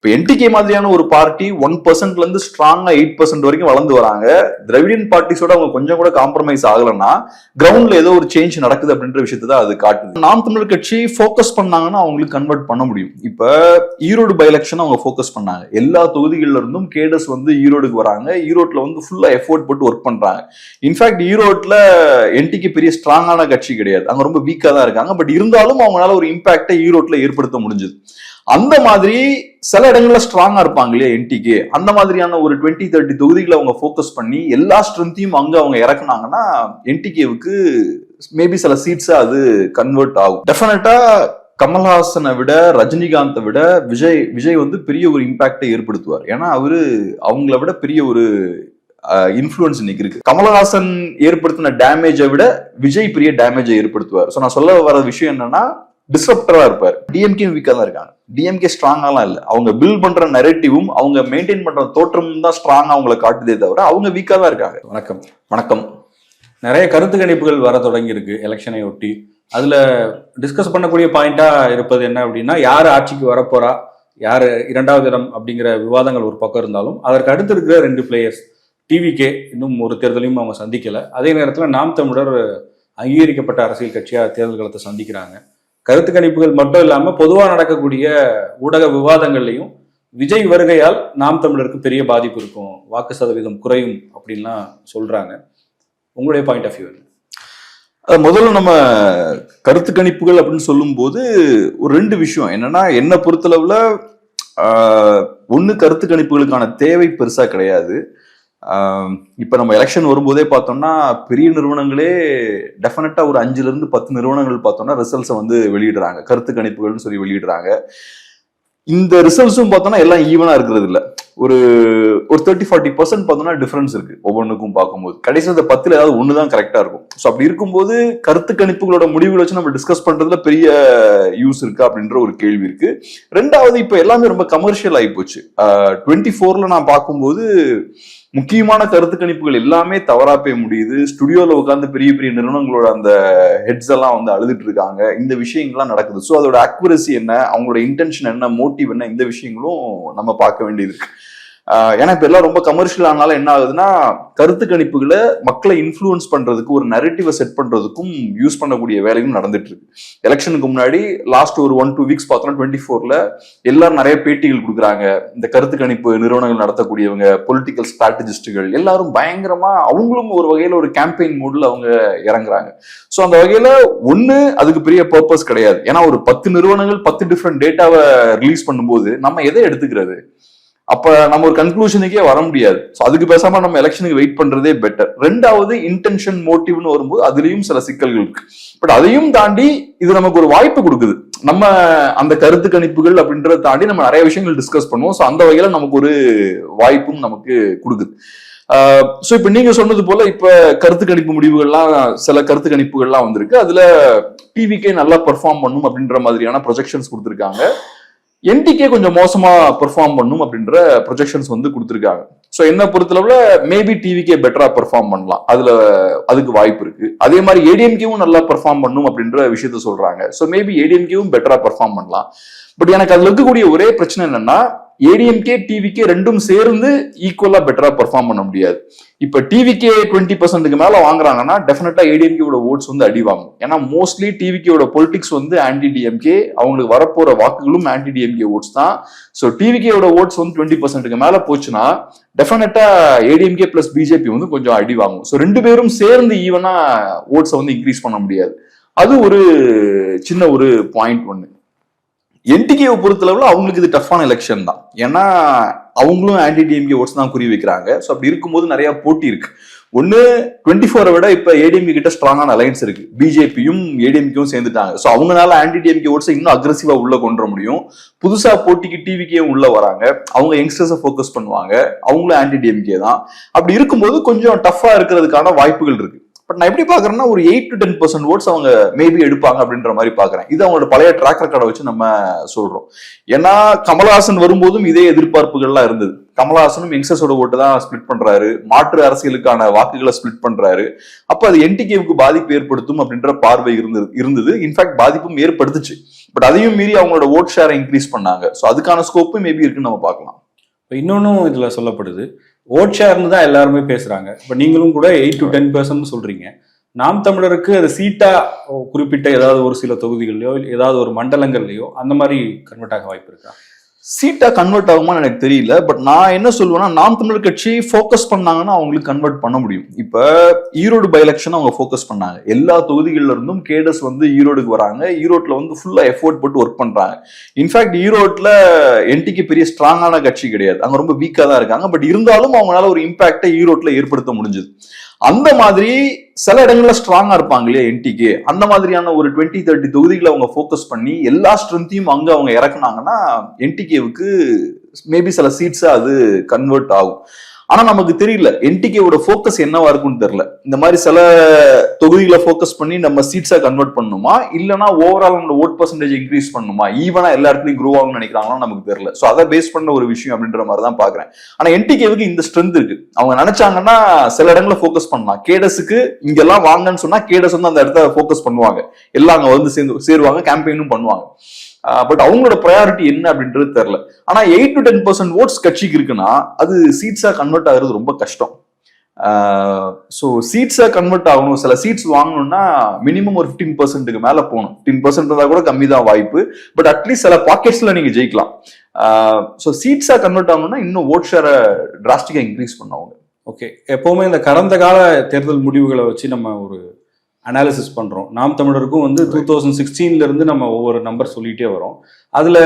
இப்போ என்டிகே மாதிரியான ஒரு பார்ட்டி ஒன் பர்சன்ட்ல இருந்து ஸ்ட்ராங்கா எயிட் பர்சன்ட் வரைக்கும் வளர்ந்து வராங்க. திராவிடியன் பார்ட்டிஸோட அவங்க கொஞ்சம் கூட காம்ப்ரமைஸ் ஆகலைன்னா கிரவுண்ட்ல ஏதோ ஒரு சேஞ்ச் நடக்குது அப்படின்ற விஷயத்தை தான் அது காட்டுது. நாம் தமிழர் கட்சி ஃபோக்கஸ் பண்ணாங்கன்னா அவங்களுக்கு கன்வெர்ட் பண்ண முடியும். இப்ப ஈரோடு பை எலெக்ஷன் அவங்க ஃபோக்கஸ் பண்ணாங்க. எல்லா தொகுதிகள்ல இருந்தும் கேடஸ் வந்து ஈரோடுக்கு வராங்க. ஈரோட்ல வந்து ஃபுல்லா எஃபோர்ட் போட்டு ஒர்க் பண்றாங்க. இன்ஃபேக்ட் ஈரோட்ல என்டிக்கு பெரிய ஸ்ட்ராங்கான கட்சி கிடையாது. அங்க ரொம்ப வீக்கா தான் இருக்காங்க. பட் இருந்தாலும் அவங்களால ஒரு இம்பாக்டை ஈரோட்ல ஏற்படுத்த முடிஞ்சது. அந்த மாதிரி சில இடங்கள்ல ஸ்ட்ராங்கா இருப்பாங்க இல்லையா என்டிகே அந்த மாதிரியான ஒரு டுவெண்ட்டி தேர்ட்டி தொகுதிகளை அவங்க ஃபோக்கஸ் பண்ணி எல்லா ஸ்ட்ரென்த்தையும் அங்க அவங்க இறக்குனாங்கன்னா என்டிகேவுக்கு மேபி சில சீட்ஸா அது கன்வெர்ட் ஆகும். டெஃபினட்டா கமல்ஹாசனை விட ரஜினிகாந்தை விட விஜய் விஜய் வந்து பெரிய ஒரு இம்பாக்டை ஏற்படுத்துவார். ஏன்னா அவரு அவங்கள விட பெரிய ஒரு இன்ஃப்ளூயன்ஸ் இன்னைக்கு இருக்கு. கமலஹாசன் ஏற்படுத்தின டேமேஜை விட விஜய் பெரிய டேமேஜை ஏற்படுத்துவார். ஸோ நான் சொல்ல வர விஷயம் என்னன்னா டிஸ்ரப்டரா இருப்பார். டிஎம்கே வீக்கா தான் இருக்காங்க. டிஎம்கே ஸ்ட்ராங்காலாம் இல்லை. அவங்க பில்ட் பண்ற நெரேட்டிவும் அவங்க மெயின்டைன் பண்ற தோற்றமும் தான் ஸ்ட்ராங்காக அவங்கள காட்டுதே தவிர அவங்க வீக்காக தான் இருக்காங்க. வணக்கம். வணக்கம். நிறைய கருத்து கணிப்புகள் வர தொடங்கியிருக்கு எலெக்ஷனை ஒட்டி. அதில் டிஸ்கஸ் பண்ணக்கூடிய பாயிண்டாக இருப்பது என்ன அப்படின்னா யார் ஆட்சிக்கு வரப்போறா யார் இரண்டாவது இடம் அப்படிங்கிற விவாதங்கள் ஒரு பக்கம் இருந்தாலும் அதற்கு அடுத்து இருக்கிற ரெண்டு பிளேயர்ஸ் டிவிகே இன்னும் ஒரு தேர்தலையும் அவங்க சந்திக்கலை. அதே நேரத்தில் நாம் தமிழர் அங்கீகரிக்கப்பட்ட அரசியல் கட்சியாக தேர்தல்களத்தை சந்திக்கிறாங்க. கருத்து கணிப்புகள் மட்டும் இல்லாம பொதுவாக நடக்கக்கூடிய ஊடக விவாதங்கள்லையும் விஜய் வருகையால் நாம் தமிழருக்கு பெரிய பாதிப்பு இருக்கும். வாக்கு சதவீதம் குறையும் அப்படின்லாம் சொல்றாங்க. உங்களுடைய பாயிண்ட் ஆஃப் வியூ முதல்ல நம்ம கருத்து கணிப்புகள் அப்படின்னு சொல்லும்போது ஒரு ரெண்டு விஷயம். என்னன்னா என்னை பொறுத்தளவுல ஆஹ், ஒண்ணு கருத்து கணிப்புகளுக்கான தேவை பெருசா கிடையாது. இப்போ நம்ம எலெக்ஷன் வரும்போதே பார்த்தோம்னா பெரிய நிறுவனங்களே டெஃபினட்டாக ஒரு அஞ்சுலேருந்து பத்து நிறுவனங்கள் பார்த்தோம்னா ரிசல்ட்ஸை வந்து வெளியிடுறாங்க. கருத்து கணிப்புகள்னு சொல்லி வெளியிடுறாங்க. இந்த ரிசல்ட்ஸும் பார்த்தோம்னா எல்லாம் ஈவனாக இருக்கிறது இல்லை. ஒரு ஒரு தேர்ட்டி ஃபார்ட்டி பர்சன்ட் பார்த்தோம்னா டிஃப்ரென்ஸ் இருக்கு. ஒவ்வொன்றுக்கும் பார்க்கும்போது. கடைசி அந்த பத்தில் ஏதாவது ஒன்று தான் கரெக்டாக இருக்கும். ஸோ அப்படி இருக்கும்போது கருத்து கணிப்புகளோட முடிவுகளை வச்சு நம்ம டிஸ்கஸ் பண்ணுறதுல பெரிய யூஸ் இருக்கா அப்படின்ற ஒரு கேள்வி இருக்கு. ரெண்டாவது இப்போ எல்லாமே ரொம்ப கமர்ஷியல் ஆகி போச்சு. டுவெண்ட்டி ஃபோரில் நான் பார்க்கும்போது முக்கியமான கருத்து கணிப்புகள் எல்லாமே தவறா போய் முடியுது. ஸ்டுடியோல உட்காந்து பெரிய பெரிய நிறுவனங்களோட அந்த ஹெட்ஸ் எல்லாம் வந்து அழுதுட்டு இருக்காங்க. இந்த விஷயங்கள்லாம் நடக்குது. ஸோ அதோட அக்யூரசி என்ன? அவங்களோட இன்டென்ஷன் என்ன? மோட்டிவ் என்ன? இந்த விஷயங்களும் நம்ம பார்க்க வேண்டியது இருக்கு. ஏன்னா இப்ப எல்லாம் ரொம்ப கமர்ஷியல் ஆனாலும் என்ன ஆகுதுன்னா கருத்து கணிப்புகளை மக்களை இன்ஃப்ளூயன்ஸ் பண்றதுக்கு ஒரு நரேட்டிவை செட் பண்றதுக்கும் யூஸ் பண்ணக்கூடிய வேலையும் நடந்துட்டு இருக்கு எலெக்ஷனுக்கு முன்னாடி லாஸ்ட் ஒரு ஒன் டூ வீக்ஸ் பார்த்தோம்னா டுவெண்ட்டி ஃபோர்ல எல்லாரும் நிறைய பேட்டிகள் கொடுக்குறாங்க. இந்த கருத்து கணிப்பு நிறுவனங்கள் நடத்தக்கூடியவங்க பொலிட்டிக்கல் ஸ்ட்ராட்டஜிஸ்டுகள் எல்லாரும் பயங்கரமா அவங்களும் ஒரு வகையில ஒரு கேம்பெயின் மூட்ல அவங்க இறங்குறாங்க. ஸோ அந்த வகையில ஒன்று அதுக்கு பெரிய பர்பஸ் கிடையாது. ஏன்னா ஒரு பத்து நிறுவனங்கள் பத்து டிஃப்ரெண்ட் டேட்டாவை ரிலீஸ் பண்ணும்போது நம்ம எதை எடுத்துக்கிறது? அப்ப நம்ம ஒரு கன்க்ளூஷனுக்கே வர முடியாது. ஸோ அதுக்கு பேசாம நம்ம எலெக்ஷனுக்கு வெயிட் பண்றதே பெட்டர் ரெண்டாவது இன்டென்ஷன் மோட்டிவ்னு வரும்போது அதுலயும் சில சிக்கல்கள் இருக்கு. பட் அதையும் தாண்டி இது நமக்கு ஒரு வாய்ப்பு கொடுக்குது. நம்ம அந்த கருத்து கணிப்புகள் அப்படின்றத தாண்டி நம்ம நிறைய விஷயங்கள் டிஸ்கஸ் பண்ணுவோம். ஸோ அந்த வகையில நமக்கு ஒரு வாய்ப்பும் நமக்கு கொடுக்குது. ஸோ இப்போ நீங்க சொன்னது போல இப்ப கருத்து கணிப்பு முடிவுகள்லாம் சில கருத்து கணிப்புகள்லாம் வந்திருக்கு. அதுல டிவிக்கே நல்லா பெர்ஃபார்ம் பண்ணும் அப்படின்ற மாதிரியான ப்ரொஜெக்ஷன்ஸ் கொடுத்துருக்காங்க. என்டிகே கொஞ்சம் மோசமா பெர்ஃபார்ம் பண்ணும் அப்படின்ற ப்ரொஜெக்ஷன்ஸ் வந்து கொடுத்துருக்காங்க. ஸோ என்ன பொறுத்தளவுல மேபி டிவிக்கே பெட்டரா பெர்ஃபார்ம் பண்ணலாம். அதுல அதுக்கு வாய்ப்பு இருக்கு. அதே மாதிரி ஏடிஎம்கேவும் நல்லா பெர்ஃபார்ம் பண்ணும் அப்படின்ற விஷயத்த சொல்றாங்க. ஸோ மேபி ஏடிஎம்கேவும் பெட்டரா பெர்ஃபார்ம் பண்ணலாம். பட் எனக்கு அதுல இருக்கக்கூடிய ஒரே பிரச்சனை என்னன்னா ஏடிஎம்கே டிவிக்கே ரெண்டும் சேர்ந்து ஈக்குவலா பெட்டரா பெர்ஃபார்ம் பண்ண முடியாது. இப்ப டிவிக்கே டுவெண்ட்டி பர்சன்ட்டுக்கு மேல வாங்குறாங்கன்னா டெஃபினட்டா ஏடிஎம்கேவோட ஓட்ஸ் வந்து அடி வாங்கும். ஏன்னா மோஸ்ட்லி டிவிக்கேவோட பொலிட்டிக்ஸ் வந்து ஆன்டி டிஎம்கே அவங்களுக்கு வரப்போற வாக்குகளும் ஆன்டி டிஎம்கே ஓட்ஸ் தான். ஸோ டிவிக்கேவோட ஓட்ஸ் வந்து டுவெண்ட்டி பர்சன்ட்டுக்கு மேல போச்சுன்னா டெஃபினட்டா ஏடிஎம்கே பிளஸ் பிஜேபி வந்து கொஞ்சம் அடி வாங்கும். ஸோ ரெண்டு பேரும் சேர்ந்து ஈவனா ஓட்ஸை வந்து இன்க்ரீஸ் பண்ண முடியாது. அது ஒரு சின்ன ஒரு பாயிண்ட் ஒன்று என்டிகேவை பொறுத்தளவில் அவங்களுக்கு இது டஃப்பான எலெக்ஷன் தான். ஏன்னா அவங்களும் ஆன்டி டிஎம்கே ஓட்ஸ் தான் குறி வைக்கிறாங்க. ஸோ அப்படி இருக்கும்போது நிறைய போட்டி இருக்கு. ஒன்று டுவெண்ட்டி ஃபோரை விட இப்போ ஏடிஎம்கே கிட்ட ஸ்ட்ராங்கான அலையன்ஸ் இருக்கு. பிஜேபியும் ஏடிஎம்கேவும் சேர்ந்துட்டாங்க. ஸோ அவங்களால ஆன்டி டிஎம்கே ஓட்ஸை இன்னும் அக்ரஸிவா உள்ள கொண்டு வர முடியும். புதுசா போட்டிக்கு டிவிக்கேயும் உள்ள வராங்க. அவங்க யங்ஸ்டர்ஸை ஃபோக்கஸ் பண்ணுவாங்க. அவங்களும் ஆன்டி டிஎம்கே தான். அப்படி இருக்கும்போது கொஞ்சம் டஃப்பா இருக்கிறதுக்கான வாய்ப்புகள் இருக்கு. பட் நான் எப்படி பாக்குறேன்னா ஒரு eight to ten percent votes அவங்க மேபி எடுப்பாங்க அப்படின்ற மாதிரி பாக்குறேன் இது அவங்களோட பழைய ட்ராக் ரெக்கார்டை வச்சு நம்ம சொல்றோம். ஏன்னா கமலஹாசன் வரும்போதும் இதே எதிர்பார்ப்புகள்லாம் இருந்தது. கமலஹாசனும் யங்ஸ்டர்ஸோட ஓட்டு தான் ஸ்பிளிட் பண்றாரு. மாற்று அரசியலுக்கான வாக்குகளை ஸ்பிளிட் பண்றாரு. அப்ப அது என்டிகேவுக்கு பாதிப்பு ஏற்படுத்தும் அப்படின்ற பார்வை இருந்தது இருந்தது. இன்ஃபேக்ட் பாதிப்பும் ஏற்படுத்துச்சு. பட் அதையும் மீறி அவங்களோட ஓட் ஷேரை இன்க்ரீஸ் பண்ணாங்க. ஸோ அதுக்கான ஸ்கோப்பும் மேபி இருக்குன்னு நம்ம பார்க்கலாம். இப்போ இன்னொன்னும் இதுல சொல்லப்படுது. ஓட் ஷேர்னு தான் எல்லாருமே பேசுறாங்க. இப்போ நீங்களும் கூட எயிட் டு டென் பர்சன்ட் சொல்றீங்க. நாம் தமிழருக்கு அது சீட்டா குறிப்பிட்ட ஏதாவது ஒரு சில தொகுதிகள்லயோ ஏதாவது ஒரு மண்டலங்கள்லயோ அந்த மாதிரி கன்வெர்ட் ஆக வாய்ப்பு இருக்கா? சீட்டா கன்வெர்ட் ஆகுமான்னு எனக்கு தெரியல பட் நான் என்ன சொல்லுவேன்னா நாம் தமிழர் கட்சி ஃபோக்கஸ் பண்ணாங்கன்னா அவங்களுக்கு கன்வெர்ட் பண்ண முடியும். இப்ப ஈரோடு பை எலெக்ஷன் அவங்க ஃபோக்கஸ் பண்ணாங்க. எல்லா தொகுதிகள்ல இருந்தும் கேடஸ் வந்து ஈரோடுக்கு வராங்க. ஈரோட்ல வந்து ஃபுல்லா எஃபோர்ட் போட்டு ஒர்க் பண்றாங்க. இன்ஃபேக்ட் ஈரோட்ல என்டிக்கு பெரிய ஸ்ட்ராங்கான கட்சி கிடையாது. அங்க ரொம்ப வீக்கா தான் இருக்காங்க. பட் இருந்தாலும் அவங்களால ஒரு இம்பாக்டை ஈரோட்ல ஏற்படுத்த முடிஞ்சது. அந்த மாதிரி சில இடங்கள்ல ஸ்ட்ராங்கா இருப்பாங்க இல்லையா என்டிக்கு அந்த மாதிரியான ஒரு டுவெண்ட்டி தேர்ட்டி தொகுதிகளை அவங்க ஃபோக்கஸ் பண்ணி எல்லா ஸ்ட்ரென்த்தையும் அங்க அவங்க இறக்குனாங்கன்னா என்டிகேவுக்கு மேபி சில சீட்ஸ் அது கன்வெர்ட் ஆகும். ஆனா நமக்கு தெரியல. என்டிகேவோட ஃபோக்கஸ் என்னவா இருக்கும்னு தெரியல. இந்த மாதிரி சில தொகுதிகளை ஃபோக்கஸ் பண்ணி நம்ம சீட்ஸா கன்வெர்ட் பண்ணணுமா இல்லனா ஓவரால் நம்ம ஓட் பர்சன்டேஜ் இன்க்ரீஸ் பண்ணணுமா ஈவனா எல்லா இடத்துலயும் க்ரோ ஆகும்னு நினைக்கிறாங்களா நமக்கு தெரியல. சோ அதை பேஸ் பண்ண ஒரு விஷயம் அப்படின்ற மாதிரி தான் பாக்குறேன் ஆனா என்டிகேவுக்கு இந்த ஸ்ட்ரென்த் இருக்கு. அவங்க நினைச்சாங்கன்னா சில இடங்களை ஃபோக்கஸ் பண்ணலாம். கேடஸுக்கு இங்கெல்லாம் வாங்கன்னு சொன்னா கேடஸ் வந்து அந்த இடத்த ஃபோக்கஸ் பண்ணுவாங்க. எல்லாம் அங்க வந்து சேர்ந்து சேருவாங்க கேம்பெயினும் பண்ணுவாங்க. பட் அவங்களோட ப்ரையாரிட்டி என்ன அப்படின்றது தெரியல. ஆனா eight to ten percent votes கட்சிக்கு இருக்குன்னா அது சீட்ஸா கன்வெர்ட் ஆகுறது ரொம்ப கஷ்டம். ஸோ சீட்ஸாக கன்வெர்ட் ஆகணும். சில சீட்ஸ் வாங்கணும்னா மினிமம் ஒரு ஃபிஃப்டீன் பர்சன்ட்டுக்கு மேலே போகணும். ஃபிஃப்டீன் பர்சன்ட் இருந்தால் கூட கம்மி தான் வாய்ப்பு. பட் அட்லீஸ்ட் சில பாக்கெட்ஸில் நீங்கள் ஜெயிக்கலாம். ஸோ சீட்ஸாக கன்வெர்ட் ஆகணும்னா இன்னும் ஓட் ஷேரை டிராஸ்டிக்காக இன்க்ரீஸ் பண்ணுவாங்க. ஓகே எப்போவுமே இந்த கடந்த கால தேர்தல் முடிவுகளை வச்சு நம்ம ஒரு அனாலிசிஸ் பண்றோம். நாம் தமிழருக்கும் வந்து டூ தௌசண்ட் சிக்ஸ்டீன்ல இருந்து நம்ம ஒவ்வொரு நம்பர் சொல்லிட்டே வரோம். அதுல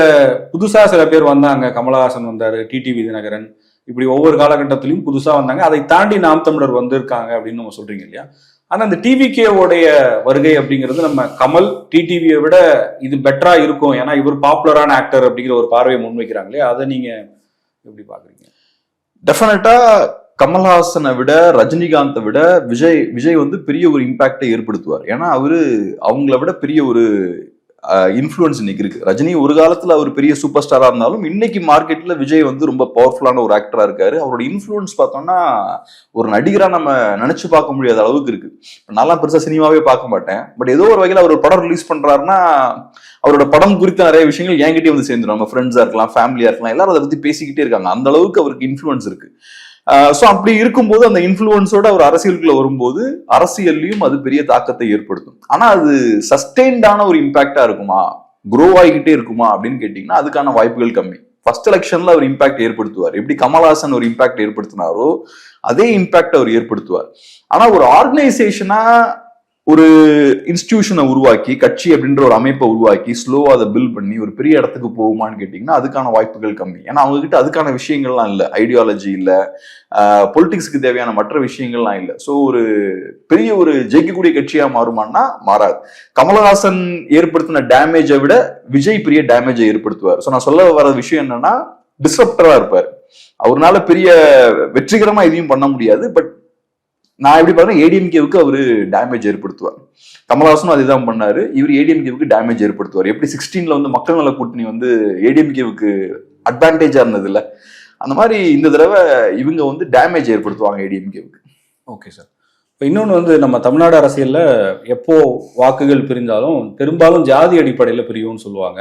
புதுசா சில பேர் வந்தாங்க. கமலஹாசன் வந்தாரு டிடிவி தினகரன் இப்படி ஒவ்வொரு காலகட்டத்திலையும் புதுசா வந்தாங்க. அதை தாண்டி நாம் தமிழர் வந்திருக்காங்க அப்படின்னு நம்ம சொல்றீங்க இல்லையா? ஆனா அந்த டிவிகேவோடைய வருகை அப்படிங்கிறது நம்ம கமல் டிடிவியை விட இது பெட்டரா இருக்கும். ஏன்னா இவர் பாப்புலரான ஆக்டர் அப்படிங்கிற ஒரு பார்வையை முன்வைக்கிறாங்க இல்லையா? அதை நீங்க எப்படி பாக்குறீங்க டெஃபினட்டா கமல்ஹாசனை விட ரஜினிகாந்தை விட விஜய் விஜய் வந்து பெரிய ஒரு இம்பாக்டை ஏற்படுத்துவார். ஏன்னா அவரு அவங்கள விட பெரிய ஒரு இன்ஃப்ளூயன்ஸ் இன்னைக்கு இருக்கு. ரஜினி ஒரு காலத்துல அவர் பெரிய சூப்பர் ஸ்டாரா இருந்தாலும் இன்னைக்கு மார்க்கெட்ல விஜய் வந்து ரொம்ப பவர்ஃபுல்லான ஒரு ஆக்டரா இருக்காரு. அவரோட இன்ஃப்ளூயன்ஸ் பார்த்தோம்னா ஒரு நடிகரா நம்ம நினைச்சு பார்க்க முடியாத அளவுக்கு இருக்கு. நான்லாம் பெருசா சினிமாவே பார்க்க மாட்டேன். பட் ஏதோ ஒரு வகையில் அவர் ஒரு படம் ரிலீஸ் பண்றாருன்னா அவரோட படம் குறித்த நிறைய விஷயங்கள் என்கிட்டயே வந்து சேர்ந்துடும் நம்ம ஃப்ரெண்ட்ஸா இருக்கலாம் ஃபேமிலியா இருக்கலாம் எல்லாரும் அதை பத்தி பேசிக்கிட்டே இருக்காங்க. அந்த அளவுக்கு அவருக்கு இன்ஃப்ளூயன்ஸ் இருக்கு. ஸோ அப்படி இருக்கும்போது அந்த இன்ஃப்ளூயன்ஸோட ஒரு அரசியலுக்குள்ள வரும்போது அரசியல்லையும் அது பெரிய தாக்கத்தை ஏற்படுத்தும். ஆனா அது சஸ்டெயின்டான ஒரு இம்பாக்டா இருக்குமா? குரோ ஆகிக்கிட்டே இருக்குமா அப்படின்னு கேட்டீங்கன்னா அதுக்கான வாய்ப்புகள் கம்மி. ஃபர்ஸ்ட் எலெக்ஷன்ல அவர் இம்பாக்ட் ஏற்படுத்துவார். எப்படி கமல்ஹாசன் ஒரு இம்பாக்ட் ஏற்படுத்தினாரோ அதே இம்பாக்ட் அவர் ஏற்படுத்துவார். ஆனா ஒரு ஆர்கனைசேஷனா ஒரு இன்ஸ்டிடியூஷனை உருவாக்கி கட்சி அப்படின்ற ஒரு அமைப்பை உருவாக்கி ஸ்லோவா அதை பில் பண்ணி ஒரு பெரிய இடத்துக்கு போகுமான்னு கேட்டிங்கன்னா அதுக்கான வாய்ப்புகள் கம்மி. ஏன்னா அவங்க கிட்ட அதுக்கான விஷயங்கள்லாம் இல்லை. ஐடியாலஜி இல்லை. பொலிட்டிக்ஸ்க்கு தேவையான மற்ற விஷயங்கள்லாம் இல்லை. ஸோ ஒரு பெரிய ஒரு ஜெயிக்கக்கூடிய கட்சியாக மாறுமான்னா மாறாது. கமலஹாசன் ஏற்படுத்தின டேமேஜை விட விஜய் பெரிய டேமேஜை ஏற்படுத்துவார். ஸோ நான் சொல்ல வர விஷயம் என்னன்னா டிஸ்ரப்டரா இருப்பார். அவர்னால பெரிய வெற்றிகரமா எதையும் பண்ண முடியாது. பட் நான் எப்படி பாக்குறேன் ஏடிஎம்கேவுக்கு அவரு டேமேஜ் ஏற்படுத்துவார். கமல்ஹாசனும் அதுதான் பண்ணாரு. இவர் ஏடிஎம்கேவுக்கு டேமேஜ் ஏற்படுத்துவார். எப்படி சிக்ஸ்டீன்ல வந்து மக்கள் நல கூட்டணி வந்து ஏடிஎம்கேவுக்கு அட்வான்டேஜா இருந்தது இல்ல அந்த மாதிரி இந்த தடவை இவங்க வந்து டேமேஜ் ஏற்படுத்துவாங்க ஏடிஎம்கேவுக்கு ஓகே சார் இப்போ இன்னொன்று வந்து நம்ம தமிழ்நாடு அரசியலில் எப்போ வாக்குகள் பிரிந்தாலும் பெரும்பாலும் ஜாதி அடிப்படையில் பிரியும்னு சொல்லுவாங்க.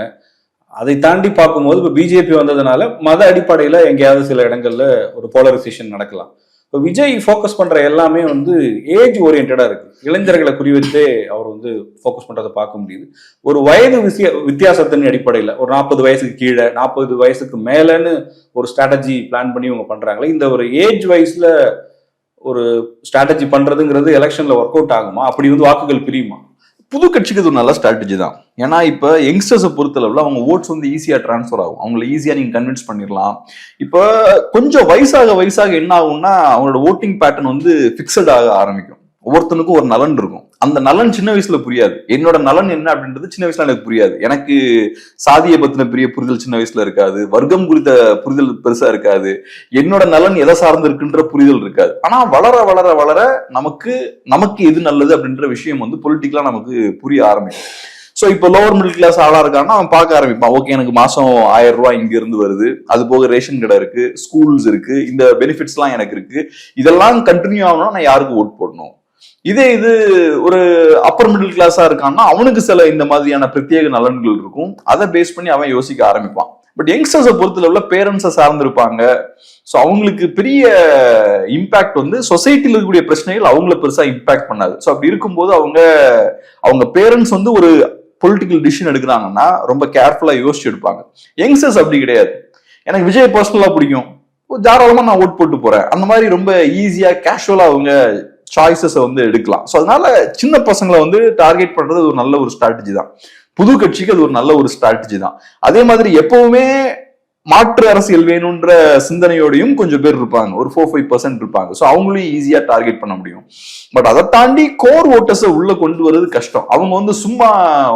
அதை தாண்டி பார்க்கும்போது இப்போ பிஜேபி வந்ததுனால மத அடிப்படையில் எங்கேயாவது சில இடங்களில் ஒரு போலரைசேஷன் நடக்கலாம். இப்போ விஜய் ஃபோக்கஸ் பண்ற எல்லாமே வந்து ஏஜ் ஓரியன்டா இருக்கு. இளைஞர்களை குறிவைத்தே அவர் வந்து ஃபோக்கஸ் பண்றதை பார்க்க முடியுது. ஒரு வயது விசிய வித்தியாசத்தின் அடிப்படையில் ஒரு நாற்பது வயசுக்கு கீழே நாற்பது வயசுக்கு மேலேன்னு ஒரு ஸ்ட்ராட்டஜி பிளான் பண்ணி இவங்க பண்றாங்களே இந்த ஒரு ஏஜ் வைஸ்ல ஒரு ஸ்ட்ராட்டஜி பண்றதுங்கிறது எலெக்ஷன்ல ஒர்க் அவுட் ஆகுமா? அப்படி வந்து வாக்குகள் பிரியுமா? புது கட்சிக்கு இது ஒரு நல்ல ஸ்ட்ராட்டஜி தான். ஏன்னா இப்போ யங்ஸ்டர்ஸை பொறுத்தளவில் அவங்க ஓட்ஸ் வந்து ஈஸியாக ட்ரான்ஸ்ஃபர் ஆகும். அவங்கள ஈஸியாக நீங்கள் கன்வின்ஸ் பண்ணிடலாம். இப்போ கொஞ்சம் வயசாக வயசாக என்ன ஆகும்னா அவங்களோட ஓட்டிங் பேட்டர்ன் வந்து ஃபிக்ஸட் ஆக ஆரம்பிக்கும். ஒவ்வொருத்தனுக்கும் ஒரு நலன் இருக்கும். அந்த நலன் சின்ன வயசுல புரியாது. என்னோட நலன் என்ன அப்படின்றது சின்ன வயசுல எனக்கு புரியாது. எனக்கு சாதியை பத்தின பெரிய புரிதல் சின்ன வயசுல இருக்காது. வர்க்கம் குறித்த புரிதல் பெருசா இருக்காது. என்னோட நலன் எதை சார்ந்து இருக்குன்ற புரிதல் இருக்காது. ஆனா வளர வளர வளர நமக்கு நமக்கு எது நல்லது அப்படின்ற விஷயம் வந்து பொலிட்டிக்கலா நமக்கு புரிய ஆரம்பிக்கும். ஸோ இப்போ லோவர் மிடில் கிளாஸ் ஆளா இருக்கான்னா அவன் பார்க்க ஆரம்பிப்பான். ஓகே எனக்கு மாசம் ஆயிரம் ரூபாய் இங்க இருந்து வருது. அது போக ரேஷன் கடை இருக்கு ஸ்கூல்ஸ் இருக்கு இந்த பெனிஃபிட்ஸ்லாம் எனக்கு இருக்கு. இதெல்லாம் கண்டினியூ ஆகணும்னா நான் யாருக்கு ஓட் போடணும்? இதே இது ஒரு அப்பர் மிடில் கிளாஸா இருக்கான்னா அவனுக்கு சில இந்த மாதிரியான பிரத்யேக நலன்கள் இருக்கும். அதை பேஸ் பண்ணி அவன் யோசிக்க ஆரம்பிப்பான். பட் யங்ஸ்டர்ஸை பொறுத்தளவுல பேரண்ட்ஸை சார்ந்திருப்பாங்க. ஸோ அவங்களுக்கு பெரிய இம்பாக்ட் வந்து சொசைட்டியில் இருக்கக்கூடிய பிரச்சனைகள் அவங்கள பெருசாக இம்பாக்ட் பண்ணாது. ஸோ அப்படி இருக்கும்போது அவங்க அவங்க பேரண்ட்ஸ் வந்து ஒரு பொலிட்டிக்கல் டிசிஷன் எடுக்கிறாங்கன்னா ரொம்ப கேர்ஃபுல்லாக யோசிச்சு எடுப்பாங்க. யங்ஸ்டர்ஸ் அப்படி கிடையாது. எனக்கு விஜய் பர்சனலாக பிடிக்கும். தாராளமாக நான் ஓட் போட்டு போகிறேன் அந்த மாதிரி ரொம்ப ஈஸியாக கேஷுவலாக அவங்க சாய்ஸஸை வந்து எடுக்கலாம். ஸோ அதனால சின்ன பசங்களை வந்து டார்கெட் பண்றது ஒரு நல்ல ஒரு ஸ்ட்ராட்டஜி தான். புது கட்சிக்கு அது ஒரு நல்ல ஒரு ஸ்ட்ராட்டஜி தான். அதே மாதிரி எப்பவுமே மாற்று அரசியல் வேணுன்ற சிந்தனையோடையும் கொஞ்சம் பேர் இருப்பாங்க. ஒரு ஃபோர் ஃபைவ் பர்சன்ட் இருப்பாங்க. ஸோ அவங்களையும் ஈஸியா டார்கெட் பண்ண முடியும். பட் அதை தாண்டி கோர் ஓட்டர்ஸை உள்ள கொண்டு வர்றது கஷ்டம். அவங்க வந்து சும்மா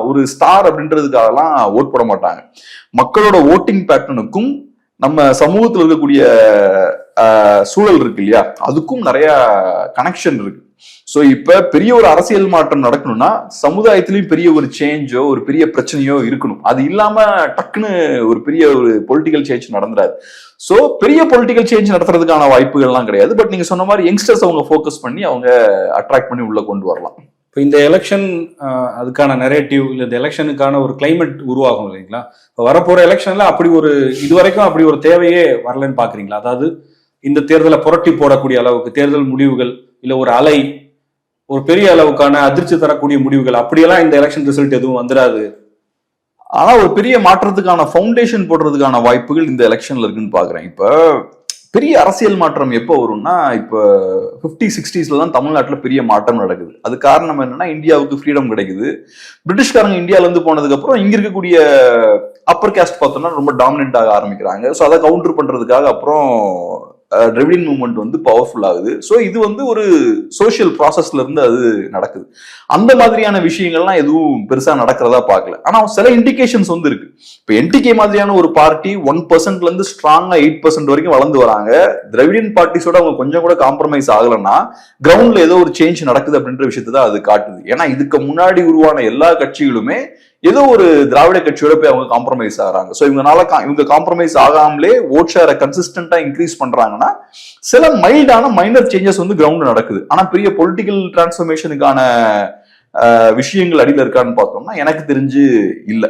ஒரு ஸ்டார் அப்படின்றதுக்காகலாம் ஓட் போட மாட்டாங்க. மக்களோட ஓட்டிங் பேட்டர்னுக்கும் நம்ம சமூகத்தில் இருக்கக்கூடிய சூழல் இருக்கு இல்லையா? அதுக்கும் நிறைய கனெக்ஷன் இருக்கு. ஸோ இப்ப பெரிய ஒரு அரசியல் மாற்றம் நடக்கணும்னா சமுதாயத்திலையும் பெரிய ஒரு சேஞ்சோ ஒரு பெரிய பிரச்சனையோ இருக்கணும். அது இல்லாம டக்குன்னு ஒரு பெரிய ஒரு பொலிட்டிக்கல் சேஞ்ச் நடந்துடாது ஸோ பெரிய பொலிட்டிக்கல் சேஞ்ச் நடத்துறதுக்கான வாய்ப்புகள்லாம் கிடையாது. பட் நீங்க சொன்ன மாதிரி யங்ஸ்டர்ஸ் அவங்க ஃபோக்கஸ் பண்ணி அவங்க அட்ராக்ட் பண்ணி உள்ள கொண்டு வரலாம். இப்போ இந்த எலெக்ஷன் அதுக்கான நெரேட்டிவ் இல்லை இந்த எலெக்ஷனுக்கான ஒரு கிளைமேட் உருவாகும் இல்லைங்களா? இப்போ வரப்போற எலெக்ஷன்ல அப்படி ஒரு இதுவரைக்கும் அப்படி ஒரு தேவையே வரலன்னு பாக்குறீங்களா? அதாவது இந்த தேர்தலை புரட்டி போடக்கூடிய அளவுக்கு தேர்தல் முடிவுகள் இல்லை ஒரு அலை ஒரு பெரிய அளவுக்கான அதிர்ச்சி தரக்கூடிய முடிவுகள் அப்படியெல்லாம் இந்த எலெக்ஷன் ரிசல்ட் எதுவும் வந்துடாது ஆனா ஒரு பெரிய மாற்றத்துக்கான ஃபவுண்டேஷன் போடுறதுக்கான வாய்ப்புகள் இந்த எலெக்ஷன்ல இருக்குன்னு பாக்குறேன். இப்ப பெரிய அரசியல் மாற்றம் எப்போ வரும்னா இப்போ ஃபிஃப்டி சிக்ஸ்டீஸ்ல தான் தமிழ்நாட்டில் பெரிய மாற்றம் நடக்குது. அது காரணம் என்னன்னா இந்தியாவுக்கு ஃப்ரீடம் கிடைக்குது. பிரிட்டிஷ்காரங்க இந்தியாவிலேருந்து போனதுக்கப்புறம் இங்கே இருக்கக்கூடிய அப்பர் கேஸ்ட் பார்த்தோம்னா ரொம்ப டாமினென்ட் ஆக ஆரம்பிக்கிறாங்க. ஸோ அதை கவுண்டர் பண்ணுறதுக்காக அப்புறம் டிரெவிடியன் மூவ்மெண்ட் வந்து பவர்ஃபுல் ஆகுது. ஸோ இது வந்து ஒரு சோஷியல் ப்ராசஸ்ல இருந்து அது நடக்குது. அந்த மாதிரியான விஷயங்கள்லாம் எதுவும் பெருசா நடக்கிறதா பார்க்கல. ஆனா சில இண்டிகேஷன்ஸ் வந்து இருக்கு. இப்போ என்டிகே மாதிரியான ஒரு பார்ட்டி ஒன் பர்சன்ட்ல இருந்து ஸ்ட்ராங்கா எயிட் பர்சன்ட் வரைக்கும் வளர்ந்து வராங்க. திராவிடியன் பார்ட்டிஸோட அவங்க கொஞ்சம் கூட காம்ப்ரமைஸ் ஆகலைன்னா கிரவுண்ட்ல ஏதோ ஒரு சேஞ்ச் நடக்குது அப்படின்ற விஷயத்தை தான் அது காட்டுது. ஏன்னா இதுக்கு முன்னாடி உருவான எல்லா கட்சிகளுமே ஏதோ ஒரு திராவிட கட்சியோட போய் அவங்க காம்ப்ரமைஸ் ஆகிறாங்க. ஸோ இவங்கனால இவங்க காம்ப்ரமைஸ் ஆகாமலே ஓட் ஷேரை கன்சிஸ்டண்டா இன்க்ரீஸ் பண்றாங்கன்னா சில மைல்டான மைனர் சேஞ்சஸ் வந்து கிரவுண்ட் நடக்குது. ஆனா பெரிய பொலிட்டிக்கல் டிரான்ஸ்ஃபர்மேஷனுக்கான விஷயங்கள் அடியில் இருக்கான்னு பார்த்தோம்னா எனக்கு தெரிஞ்சு இல்லை.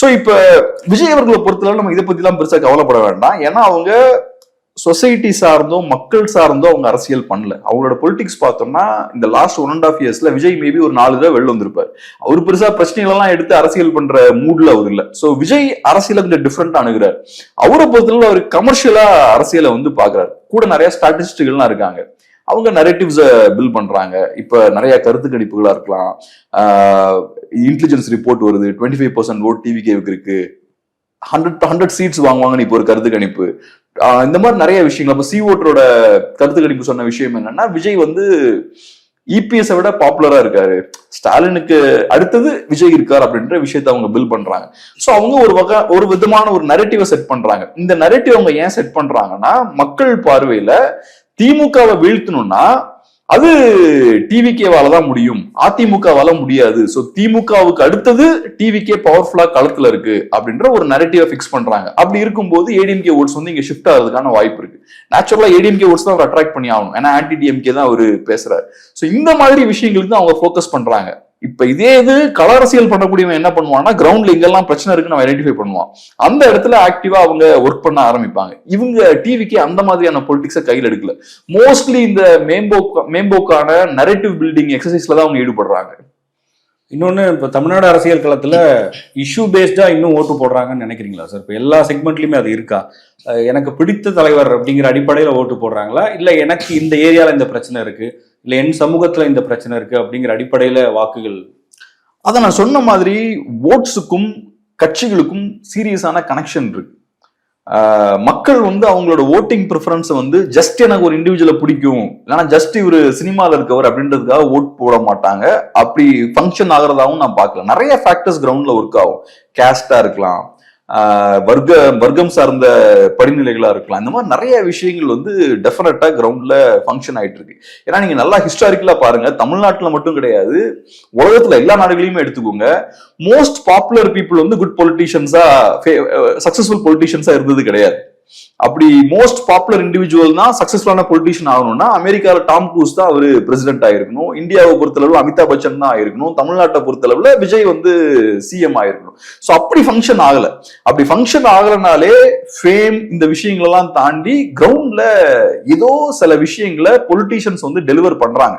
ஸோ இப்போ விஜய் அவர்களை பொறுத்தளவு நம்ம இதை பற்றிலாம் பெருசாக கவலைப்பட வேண்டாம். ஏன்னா அவங்க சொசைட்டி சார்ந்தோ மக்கள் சார்ந்தோ அவங்க அரசியல் பண்ணல. அவங்களோட பொலிட்டிக்ஸ் பார்த்தோம்னா இந்த லாஸ்ட் ஒன் அண்ட் ஆஃப் இயர்ஸ்ல விஜய் மேபி ஒரு நாலு தடவை வெளில வந்திருப்பார். அவர் பெருசா பிரச்சனைகள் எல்லாம் எடுத்து அரசியல் பண்ற மூட்ல அவர் இல்லை. ஸோ விஜய் அரசியல கொஞ்சம் டிஃப்ரெண்ட் அணுகிறார். அவரை பொறுத்தளவு அவர் கமர்ஷியலா அரசியலை வந்து பாக்குறாரு கூட நிறைய ஸ்டாட்டிஸ்டுகள்லாம் இருக்காங்க. அவங்க நரேட்டிவ்ஸை பில் பண்றாங்க. இப்ப நிறைய கருத்து கணிப்புகளா இருக்கலாம். இன்டெலிஜென்ஸ் ரிப்போர்ட் வருது. டுவெண்ட்டி ஃபைவ் பர்சன்ட் ஓட் டிவிகேவுக்கு இருக்கு. ஹண்ட்ரட் ஹண்ட்ரட் சீட்ஸ் வாங்குவாங்கன்னு இப்போ ஒரு கருத்து கணிப்பு. இந்த மாதிரி நிறைய விஷயங்கள். அப்ப சிஓட்டரோட கருத்து கணிப்பு சொன்ன விஷயம் என்னன்னா விஜய் வந்து இபிஎஸ் விட பாப்புலரா இருக்காரு. ஸ்டாலினுக்கு அடுத்தது விஜய் இருக்கார் அப்படின்ற விஷயத்தை அவங்க பில் பண்றாங்க. சோ அவங்க ஒரு வகை ஒரு விதமான ஒரு நரேட்டிவை செட் பண்றாங்க. இந்த நரேட்டிவ் அவங்க ஏன் செட் பண்றாங்கன்னா மக்கள் பார்வையில திமுகவை வீழ்த்தணும்னா அது டிவிகேவால தான் முடியும். அதிமுகவால முடியாது. சோ திமுகவுக்கு அடுத்தது டிவிகே பவர்ஃபுல்லா களத்துல இருக்கு அப்படின்ற ஒரு நரேட்டிவை ஃபிக்ஸ் பண்றாங்க. அப்படி இருக்கும்போது ஏடிஎம்கே ஓட்ஸ் வந்து இங்க ஷிஃப்ட் ஆகிறதுக்கான வாய்ப்பு இருக்கு. நேச்சுரலா ஏடிஎம்கே ஓட்ஸ் தான் அவர் அட்ராக்ட் பண்ணி ஆகணும். ஏன்னா ஆன்டி டிஎம்கே தான் அவர் பேசுறாரு. சோ இந்த மாதிரி விஷயங்களுக்கு தான் அவங்க ஃபோக்கஸ் பண்றாங்க. இப்ப இதே இது கள அரசியல் பண்ணக்கூடியவன் என்ன பண்ணுவான்னா கிரவுண்ட்ல இங்கெல்லாம் பிரச்சனை இருக்குன்னு ஐடென்டிஃபை பண்ணுவான். அந்த இடத்துல ஆக்டிவா அவங்க ஒர்க் பண்ண ஆரம்பிப்பாங்க. இவங்க டிவிக்கு அந்த மாதிரியான பொலிட்டிக்ஸை கையில் எடுக்கல. மோஸ்ட்லி இந்த மேம்போக்கு மேம்போக்கான நரேட்டிவ் பில்டிங் எக்ஸசைஸ்ல தான் அவங்க ஈடுபடுறாங்க. இன்னொன்னு இப்போ தமிழ்நாடு அரசியல் களத்துல இஷ்யூ பேஸ்டா இன்னும் ஓட்டு போடுறாங்கன்னு நினைக்கிறீங்களா சார் இப்போ எல்லா செக்மெண்ட்லையுமே அது இருக்கா? எனக்கு பிடித்த தலைவர் அப்படிங்கிற அடிப்படையில ஓட்டு போடுறாங்களா? இல்ல எனக்கு இந்த ஏரியால இந்த பிரச்சனை இருக்கு இல்லை என் சமூகத்தில் இந்த பிரச்சனை இருக்குது அப்படிங்கிற அடிப்படையில் வாக்குகள். அதை நான் சொன்ன மாதிரி ஓட்ஸுக்கும் கட்சிகளுக்கும் சீரியஸான கனெக்ஷன் இருக்கு. மக்கள் வந்து அவங்களோட ஓட்டிங் ப்ரிஃபரன்ஸை வந்து ஜஸ்ட் எனக்கு ஒரு இண்டிவிஜுவலை பிடிக்கும். இல்லைன்னா ஜஸ்ட் இவர் சினிமாவில் இருக்கவர் அப்படின்றதுக்காக ஓட் போட மாட்டாங்க. அப்படி ஃபங்க்ஷன் ஆகிறதாகவும் நான் பார்க்கல. நிறைய ஃபேக்டர்ஸ் கிரவுண்டில் ஒர்க் ஆகும். கேஸ்டாக இருக்கலாம். வர்க்க வர்க்கம் சார்ந்த படிநிலைகளா இருக்கலாம். இந்த மாதிரி நிறைய விஷயங்கள் வந்து டெஃபினட்டா கிரவுண்ட்ல ஃபங்க்ஷன் ஆயிட்டு இருக்கு ஏன்னா நீங்க நல்லா ஹிஸ்டாரிக்கலா பாருங்க. தமிழ்நாட்டுல மட்டும் கிடையாது. உலகத்துல எல்லா நாடுகளையுமே எடுத்துக்கோங்க. மோஸ்ட் பாப்புலர் பீப்புள் வந்து குட் பொலிட்டீஷியன்ஸா சக்சஸ்ஃபுல் பொலிட்டீஷியன்ஸா இருந்தது கிடையாது. அப்படி மோஸ்ட் பாப்புலர் இண்டிவிஜுவல் தான் சக்சஸ்ஃபுல்லான பொலிட்டீஷியன் ஆகணும்னா அமெரிக்கால டாம் க்ரூஸ் தான் அவர் பிரசிடென்ட் ஆயிருக்கணும். இந்தியாவை பொறுத்தளவில் அமிதாப் பச்சன் தான் ஆயிருக்கணும். தமிழ்நாட்டை பொறுத்தளவில் விஜய் வந்து சிஎம் ஆயிருக்கணும். ஸோ அப்படி ஃபங்க்ஷன் ஆகல. அப்படி ஃபங்க்ஷன் ஆகலனாலே ஃபேம் இந்த விஷயங்களெல்லாம் தாண்டி கிரவுண்ட்ல ஏதோ சில விஷயங்களை பொலிட்டீஷியன்ஸ் வந்து டெலிவர் பண்றாங்க.